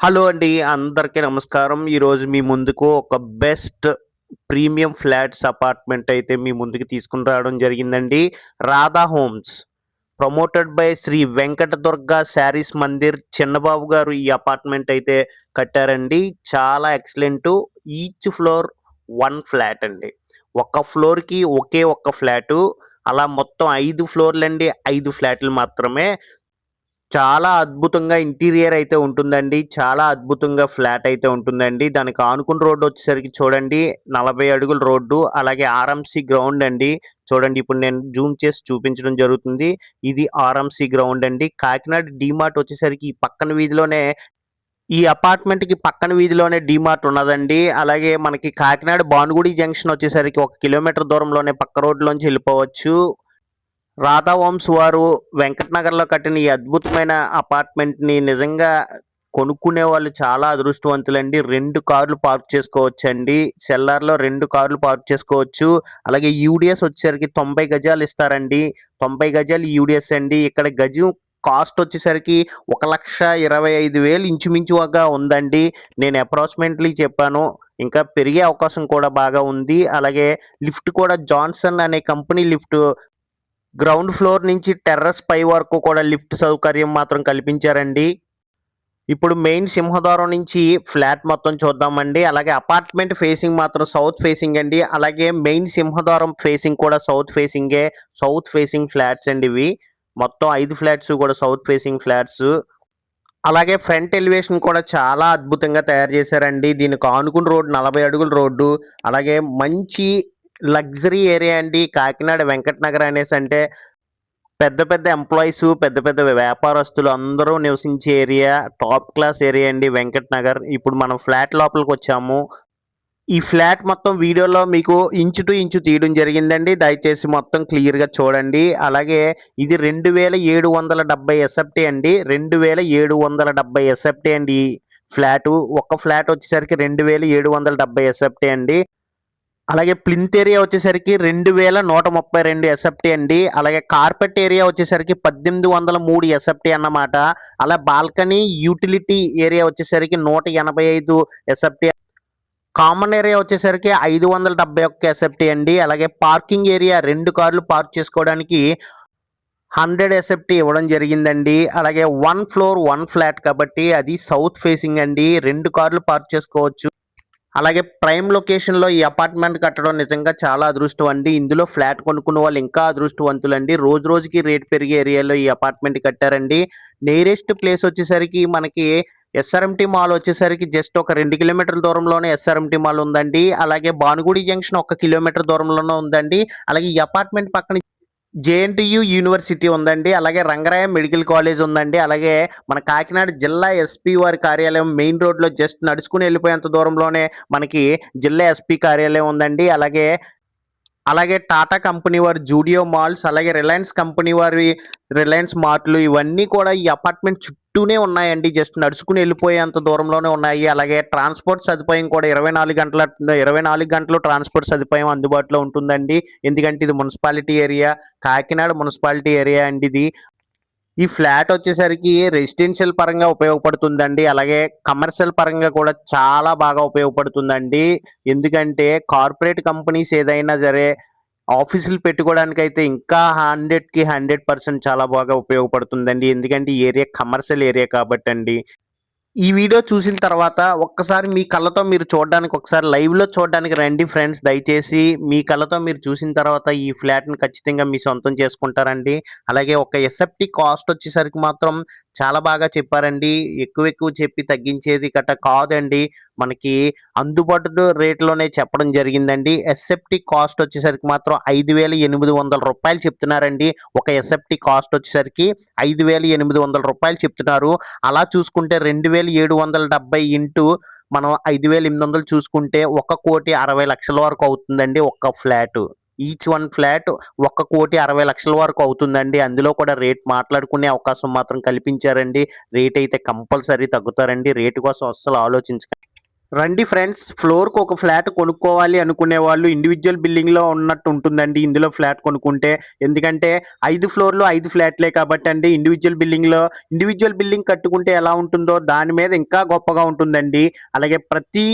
Hello అండి అందరికీ నమస్కారం. ఈరోజు మీ ముందుకు ఒక బెస్ట్ ప్రీమియం ఫ్లాట్స్ అపార్ట్మెంట్ అయితే మీ ముందుకు తీసుకుని రావడం జరిగిందండి. Radha homes. Promoted by Sri Venkata Durga sarees Mandir Chinnababu గారు ఈ అపార్ట్మెంట్ అయితే కట్టారండి. చాలా excellent. Each floor one flat అండి. ఒక ఫ్లోర్కి ఒకే ఒక్క ఫ్లాటు. అలా మొత్తం ఐదు ఫ్లోర్లు అండి ఐదు ఫ్లాట్లు మాత్రమే. చాలా అద్భుతంగా ఇంటీరియర్ అయితే ఉంటుందండి. చాలా అద్భుతంగా ఫ్లాట్ అయితే ఉంటుందండి. దానికి ఆనుకున్న రోడ్డు వచ్చేసరికి చూడండి నలభై అడుగుల రోడ్డు అలాగే ఆర్ఎంసి గ్రౌండ్ అండి. చూడండి ఇప్పుడు నేను జూమ్ చేసి చూపించడం జరుగుతుంది. ఇది ఆర్ఎంసీ గ్రౌండ్ అండి. కాకినాడ డిమార్ట్ వచ్చేసరికి ఈ పక్కన వీధిలోనే ఈ అపార్ట్మెంట్కి పక్కన వీధిలోనే డిమార్ట్ ఉన్నదండి. అలాగే మనకి కాకినాడ భానుగుడి జంక్షన్ వచ్చేసరికి ఒక కిలోమీటర్ దూరంలోనే పక్క రోడ్లోంచి వెళ్ళిపోవచ్చు. రాధా వారు వెంకటనగర్లో కట్టిన ఈ అద్భుతమైన అపార్ట్మెంట్ని నిజంగా కొనుక్కునే వాళ్ళు చాలా అదృష్టవంతులండి. రెండు కార్లు పార్క్ చేసుకోవచ్చు అండి సెల్లార్లో రెండు కార్లు పార్క్ చేసుకోవచ్చు. అలాగే యూడిఎస్ వచ్చేసరికి తొంభై గజాలు ఇస్తారండి. తొంభై గజాలు యూడిఎస్ అండి. ఇక్కడ గజం కాస్ట్ వచ్చేసరికి ఒక లక్ష ఇరవై ఐదు వేలు ఇంచుమించుగా ఉందండి. నేను అప్రాక్సిమేట్లీ చెప్పాను. ఇంకా పెరిగే అవకాశం కూడా బాగా ఉంది. అలాగే లిఫ్ట్ కూడా జాన్సన్ అనే కంపెనీ లిఫ్ట్ గ్రౌండ్ ఫ్లోర్ నుంచి టెర్రస్ పై వరకు కూడా లిఫ్ట్ సౌకర్యం మాత్రం కల్పించారండి. ఇప్పుడు మెయిన్ సింహద్వారం నుంచి ఫ్లాట్ మొత్తం చూద్దామండి. అలాగే అపార్ట్మెంట్ ఫేసింగ్ మాత్రం సౌత్ ఫేసింగ్ అండి. అలాగే మెయిన్ సింహద్వారం ఫేసింగ్ కూడా సౌత్ ఫేసింగే సౌత్ ఫేసింగ్ ఫ్లాట్స్ అండి ఇవి. మొత్తం ఐదు ఫ్లాట్స్ కూడా సౌత్ ఫేసింగ్ ఫ్లాట్స్. అలాగే ఫ్రంట్ ఎలివేషన్ కూడా చాలా అద్భుతంగా తయారు చేశారండి. దీనికి ఆనుకుని రోడ్డు నలభై అడుగుల రోడ్డు. అలాగే మంచి లగ్జరీ ఏరియా అండి. కాకినాడ వెంకటనగర్ అనేసి అంటే పెద్ద పెద్ద ఎంప్లాయీస్ పెద్ద పెద్ద వ్యాపారస్తులు అందరూ నివసించే ఏరియా టాప్ క్లాస్ ఏరియా అండి వెంకట్ నగర్ ఇప్పుడు మనం ఫ్లాట్ లోపలికి వచ్చాము. ఈ ఫ్లాట్ మొత్తం వీడియోలో మీకు ఇంచు టు ఇంచు తీయడం జరిగిందండి. దయచేసి మొత్తం క్లియర్గా చూడండి. అలాగే ఇది రెండు వేల ఏడు వందల డెబ్బై ఎస్ఎఫ్టీ అండి. రెండు వేల ఏడు వందల డెబ్బై ఎస్ఎఫ్టీ అండి ఫ్లాటు. ఒక్క ఫ్లాట్ వచ్చేసరికి రెండు వేల ఏడు వందల డెబ్బై ఎస్ఎఫ్టీ అండి. అలాగే ప్లింత్ ఏరియా వచ్చేసరికి రెండు వేల నూట ముప్పై రెండు ఎస్ఎఫ్టీ అండి. అలాగే కార్పెట్ ఏరియా వచ్చేసరికి పద్దెనిమిది వందల మూడు ఎస్ఎఫ్టీ అన్నమాట. అలా బాల్కనీ యూటిలిటీ ఏరియా వచ్చేసరికి నూట ఎనభై ఐదు ఎస్ఎఫ్టీ కామన్ ఏరియా వచ్చేసరికి ఐదు వందల డెబ్బై ఒక్క ఎస్ఎఫ్టీ అండి. అలాగే పార్కింగ్ ఏరియా రెండు కార్లు పార్క్ చేసుకోవడానికి హండ్రెడ్ ఎస్ఎఫ్టీ ఇవ్వడం జరిగిందండి. అలాగే వన్ ఫ్లోర్ వన్ ఫ్లాట్ కాబట్టి అది సౌత్ ఫేసింగ్ అండి. రెండు కార్లు పార్క్ చేసుకోవచ్చు. అలాగే ప్రైమ్ లొకేషన్లో ఈ అపార్ట్మెంట్ కట్టడం నిజంగా చాలా అదృష్టం అండి. ఇందులో ఫ్లాట్ కొనుక్కున్న వాళ్ళు ఇంకా అదృష్టవంతులండి. రోజు రోజుకి రేట్ పెరిగే ఏరియాలో ఈ అపార్ట్మెంట్ కట్టారండి. నియరెస్ట్ ప్లేస్ వచ్చేసరికి మనకి ఎస్ఆర్ఎంటి మాల్ వచ్చేసరికి జస్ట్ ఒక రెండు కిలోమీటర్ల దూరంలోనే ఎస్ఆర్ఎంటి మాల్ ఉందండి. అలాగే భానుగుడి జంక్షన్ ఒక కిలోమీటర్ దూరంలోనే ఉందండి. అలాగే ఈ అపార్ట్మెంట్ పక్కన జేఎన్టీయూ యూనివర్సిటీ ఉందండి అలాగే రంగరాయ మెడికల్ కాలేజ్ ఉందండి అలాగే మన కాకినాడ జిల్లా ఎస్పీ వారి కార్యాలయం మెయిన్ రోడ్లో జస్ట్ నడుచుకుని వెళ్ళిపోయేంత దూరంలోనే మనకి జిల్లా ఎస్పీ కార్యాలయం ఉందండి అలాగే అలాగే టాటా కంపెనీ వారి జూడియో మాల్స్ అలాగే రిలయన్స్ కంపెనీ వారి రిలయన్స్ మార్ట్లు ఇవన్నీ కూడా ఈ అపార్ట్మెంట్ చుట్టూనే ఉన్నాయండి. జస్ట్ నడుచుకుని వెళ్ళిపోయేంత దూరంలోనే ఉన్నాయి. అలాగే ట్రాన్స్పోర్ట్ సదుపాయం కూడా ఇరవై నాలుగు గంటల ఇరవై నాలుగు గంటలు ట్రాన్స్పోర్ట్ సదుపాయం అందుబాటులో ఉంటుందండి. ఎందుకంటే ఇది municipality area Kakinada municipality area అండి ఇది. ఈ ఫ్లాట్ వచ్చేసరికి రెసిడెన్షియల్ పరంగా ఉపయోగపడుతుందండి. అలాగే కమర్షియల్ పరంగా కూడా చాలా బాగా ఉపయోగపడుతుందండి. ఎందుకంటే కార్పొరేట్ కంపెనీస్ ఏదైనా సరే ఆఫీసులు పెట్టుకోవడానికి అయితే ఇంకా హండ్రెడ్కి హండ్రెడ్ పర్సెంట్ చాలా బాగా ఉపయోగపడుతుందండి. ఎందుకంటే ఈ ఏరియా కమర్షియల్ ఏరియా కాబట్టి అండి ఈ వీడియో చూసిన తర్వాత ఒక్కసారి మీ కళ్ళతో మీరు చూడడానికి ఒకసారి లైవ్లో చూడడానికి రండి ఫ్రెండ్స్ దయచేసి మీ కళ్ళతో మీరు చూసిన తర్వాత ఈ ఫ్లాట్ని ఖచ్చితంగా మీ సొంతం చేసుకుంటారండి. అలాగే ఒక ఎస్ఎఫ్టీ కాస్ట్ వచ్చేసరికి మాత్రం చాలా బాగా చెప్పారండి. ఎక్కువ ఎక్కువ చెప్పి తగ్గించేది గట్ట కాదండి. మనకి అందుబాటు రేట్లోనే చెప్పడం జరిగిందండి. ఎస్ఎఫ్టీ కాస్ట్ వచ్చేసరికి మాత్రం ఐదు వేల ఎనిమిది వందల రూపాయలు చెప్తున్నారండి. ఒక ఎస్ఎఫ్టీ కాస్ట్ వచ్చేసరికి ఐదు వేల ఎనిమిది వందల రూపాయలు చెప్తున్నారు. అలా చూసుకుంటే రెండు వేల ఏడు వందల డెబ్బై ఇంటూ మనం ఐదు వేల ఎనిమిది వందలు చూసుకుంటే ఒక కోటి అరవై లక్షల వరకు అవుతుందండి ఒక్క ఫ్లాట్. ఈచ్ వన్ ఫ్లాట్ ఒక్క కోటి అరవై లక్షల వరకు అవుతుందండి. అందులో కూడా రేట్ మాట్లాడుకునే అవకాశం మాత్రం కల్పించారండి. రేట్ అయితే కంపల్సరీ తగ్గుతారండి. రేటు కోసం అస్సలు ఆలోచించకండి. రండి ఫ్రెండ్స్ ఫ్లోర్కి ఒక ఫ్లాట్ కొనుక్కోవాలి అనుకునే వాళ్ళు ఇండివిజువల్ బిల్డింగ్లో ఉన్నట్టు ఉంటుందండి ఇందులో ఫ్లాట్ కొనుక్కుంటే. ఎందుకంటే ఐదు ఫ్లోర్లు ఐదు ఫ్లాట్లే కాబట్టి అండి ఇండివిజువల్ బిల్డింగ్లో ఇండివిజువల్ బిల్డింగ్ కట్టుకుంటే ఎలా ఉంటుందో దాని మీద ఇంకా గొప్పగా ఉంటుందండి. అలాగే ప్రతి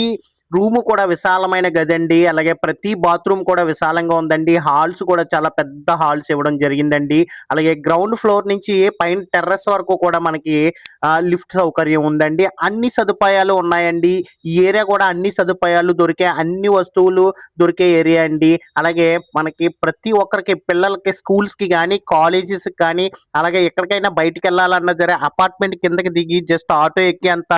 రూము కూడా విశాలమైన గదండి. అలాగే ప్రతి బాత్రూమ్ కూడా విశాలంగా ఉందండి. హాల్స్ కూడా చాలా పెద్ద హాల్స్ ఇవ్వడం జరిగిందండి. అలాగే గ్రౌండ్ ఫ్లోర్ నుంచి పైన టెర్రస్ వరకు కూడా మనకి లిఫ్ట్ సౌకర్యం ఉందండి. అన్ని సదుపాయాలు ఉన్నాయండి. ఈ ఏరియా కూడా అన్ని సదుపాయాలు దొరికే అన్ని వస్తువులు దొరికే ఏరియా అండి. అలాగే మనకి ప్రతి ఒక్కరికి పిల్లలకి స్కూల్స్కి కానీ కాలేజెస్ కానీ అలాగే ఎక్కడికైనా బయటికి వెళ్ళాలన్నా సరే అపార్ట్మెంట్ కిందకి దిగి జస్ట్ ఆటో ఎక్కి అంత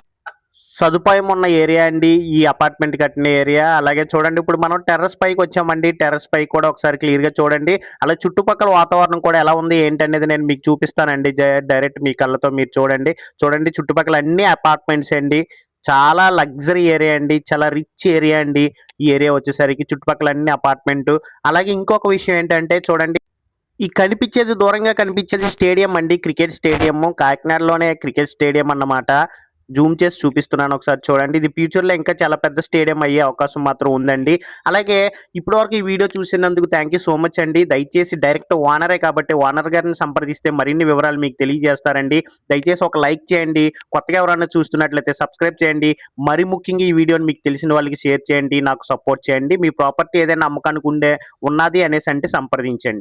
సదుపాయం ఉన్న ఏరియా అండి ఈ అపార్ట్మెంట్ కట్టిన ఏరియా. అలాగే చూడండి ఇప్పుడు మనం టెర్రస్ పైకి వచ్చామండి. టెర్రస్ పైకి కూడా ఒకసారి క్లియర్గా చూడండి. అలా చుట్టుపక్కల వాతావరణం కూడా ఎలా ఉంది ఏంటనేది నేను మీకు చూపిస్తానండి. డైరెక్ట్ మీ కళ్ళతో మీరు చూడండి. చూడండి చుట్టుపక్కల అన్ని అపార్ట్మెంట్స్ అండి. చాలా లగ్జరీ ఏరియా అండి. చాలా రిచ్ ఏరియా అండి. ఈ ఏరియా వచ్చేసరికి చుట్టుపక్కల అన్ని అపార్ట్మెంట్ అలాగే ఇంకొక విషయం ఏంటంటే చూడండి ఈ కనిపించేది దూరంగా కనిపించేది స్టేడియం అండి. క్రికెట్ స్టేడియం కాకినాడలోనే క్రికెట్ స్టేడియం అన్నమాట. జూమ్ చేసి చూపిస్తున్నాను ఒకసారి చూడండి. ఇది ఫ్యూచర్లో ఇంకా చాలా పెద్ద స్టేడియం అయ్యే అవకాశం మాత్రం ఉందండి. అలాగే ఇప్పటివరకు ఈ వీడియో చూసినందుకు థ్యాంక్ యూ సో మచ్ అండి. దయచేసి డైరెక్ట్ ఓనరే కాబట్టి ఓనర్ గారిని సంప్రదిస్తే మరిన్ని వివరాలు మీకు తెలియజేస్తారండి. దయచేసి ఒక లైక్ చేయండి. కొత్తగా ఎవరైనా చూస్తున్నట్లయితే సబ్స్క్రైబ్ చేయండి. మరి ముఖ్యంగా ఈ వీడియోని మీకు తెలిసిన వాళ్ళకి షేర్ చేయండి. నాకు సపోర్ట్ చేయండి. మీ ప్రాపర్టీ ఏదైనా అమ్మకానికి ఉండే ఉన్నది అనేసి అంటే సంప్రదించండి.